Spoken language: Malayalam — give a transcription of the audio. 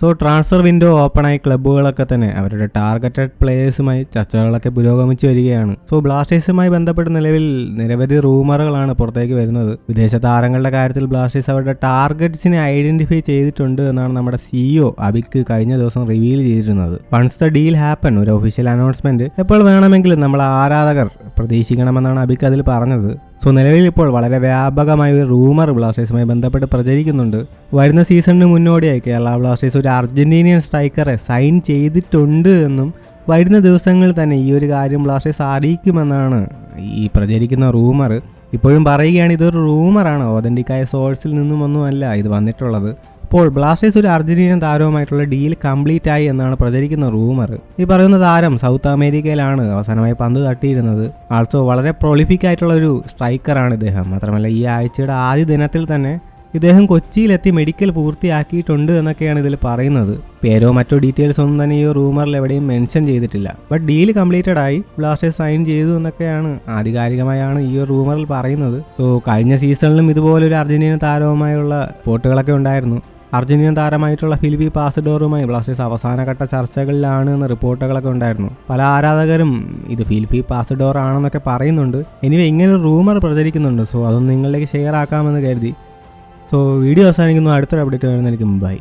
സോ ട്രാൻസ്ഫർ വിൻഡോ ഓപ്പണായി ക്ലബ്ബുകളൊക്കെ തന്നെ അവരുടെ ടാർഗറ്റഡ് പ്ലേയേഴ്സുമായി ചർച്ചകളൊക്കെ പുരോഗമിച്ചു വരികയാണ്. സോ ബ്ലാസ്റ്റേഴ്സുമായി ബന്ധപ്പെട്ട നിലവിൽ നിരവധി റൂമറുകളാണ് പുറത്തേക്ക് വരുന്നത്. വിദേശ താരങ്ങളുടെ കാര്യത്തിൽ ബ്ലാസ്റ്റേഴ്സ് അവരുടെ ടാർഗറ്റ്സിനെ ഐഡന്റിഫൈ ചെയ്തിട്ടുണ്ട് എന്നാണ് നമ്മുടെ സിഇഒ അബിക്ക് കഴിഞ്ഞ ദിവസം റിവീൽ ചെയ്തിരുന്നത്. വൺസ് ദ ഡീൽ ഹാപ്പൻ ഒരു ഒഫീഷ്യൽ അനൗൺസ്മെന്റ് എപ്പോൾ വേണമെങ്കിലും നമ്മൾ ആരാധകർ പ്രതീക്ഷിക്കണമെന്നാണ് അബിക്ക് അതിൽ പറഞ്ഞത്. സോ നിലവിൽ ഇപ്പോൾ വളരെ വ്യാപകമായ ഒരു റൂമർ ബ്ലാസ്റ്റേഴ്സുമായി ബന്ധപ്പെട്ട് പ്രചരിക്കുന്നുണ്ട്. വരുന്ന സീസണിന് മുന്നോടിയായി കേരള ബ്ലാസ്റ്റേഴ്സ് ഒരു അർജന്റീനിയൻ സ്ട്രൈക്കറെ സൈൻ ചെയ്തിട്ടുണ്ട് എന്നും വരുന്ന ദിവസങ്ങളിൽ തന്നെ ഈ ഒരു കാര്യം ബ്ലാസ്റ്റേഴ്സ് അറിയിക്കുമെന്നാണ് ഈ പ്രചരിക്കുന്ന റൂമർ. ഇപ്പോഴും പറയുകയാണ് ഇതൊരു റൂമറാണ്. ഓതന്റിക്കായ സോഴ്സിൽ നിന്നും ഒന്നുമല്ല ഇത് വന്നിട്ടുള്ളത്. ഇപ്പോൾ ബ്ലാസ്റ്റേഴ്സ് ഒരു അർജന്റീനൻ താരവുമായിട്ടുള്ള ഡീൽ കംപ്ലീറ്റ് ആയി എന്നാണ് പ്രചരിക്കുന്ന റൂമർ. ഈ പറയുന്ന താരം സൗത്ത് അമേരിക്കയിലാണ് അവസാനമായി പന്ത് തട്ടിയിരുന്നത്. ആൾസോ വളരെ പ്രൊളിഫിക് ആയിട്ടുള്ള ഒരു സ്ട്രൈക്കറാണ് ഇദ്ദേഹം. മാത്രമല്ല ഈ ആഴ്ചയുടെ ആദ്യ ദിനത്തിൽ തന്നെ ഇദ്ദേഹം കൊച്ചിയിലെത്തി മെഡിക്കൽ പൂർത്തിയാക്കിയിട്ടുണ്ട് എന്നൊക്കെയാണ് ഇതിൽ പറയുന്നത്. പേരോ മറ്റോ ഡീറ്റെയിൽസ് ഒന്നും തന്നെ ഈ റൂമറിൽ എവിടെയും മെൻഷൻ ചെയ്തിട്ടില്ല. ബട്ട് ഡീൽ കംപ്ലീറ്റഡ് ആയി ബ്ലാസ്റ്റേഴ്സ് സൈൻ ചെയ്തു എന്നൊക്കെയാണ് ആധികാരികമായാണ് ഈ റൂമറിൽ പറയുന്നത്. സോ കഴിഞ്ഞ സീസണിലും ഇതുപോലൊരു അർജന്റീന താരവുമായുള്ള പോട്ടുകളൊക്കെ ഉണ്ടായിരുന്നു. അർജന്റീന താരമായിട്ടുള്ള ഫിലിപ്പി പാസഡോറുമായി ബ്ലാസ്റ്റേഴ്സ് അവസാനഘട്ട ചർച്ചകളിലാണ് എന്ന റിപ്പോർട്ടുകളൊക്കെ ഉണ്ടായിരുന്നു. പല ആരാധകരും ഇത് ഫിലിപ്പി പാസഡോർ ആണെന്നൊക്കെ പറയുന്നുണ്ട്. എനിവേ ഇങ്ങനെ റൂമർ പ്രചരിക്കുന്നുണ്ട്. സോ അതൊന്നും നിങ്ങളിലേക്ക് ഷെയർ ആക്കാമെന്ന് കരുതി. സോ വീഡിയോ അവസാനിക്കുന്നു. അടുത്തൊരു അപ്ഡേറ്റ് വരുന്നതായിരിക്കും. ബൈ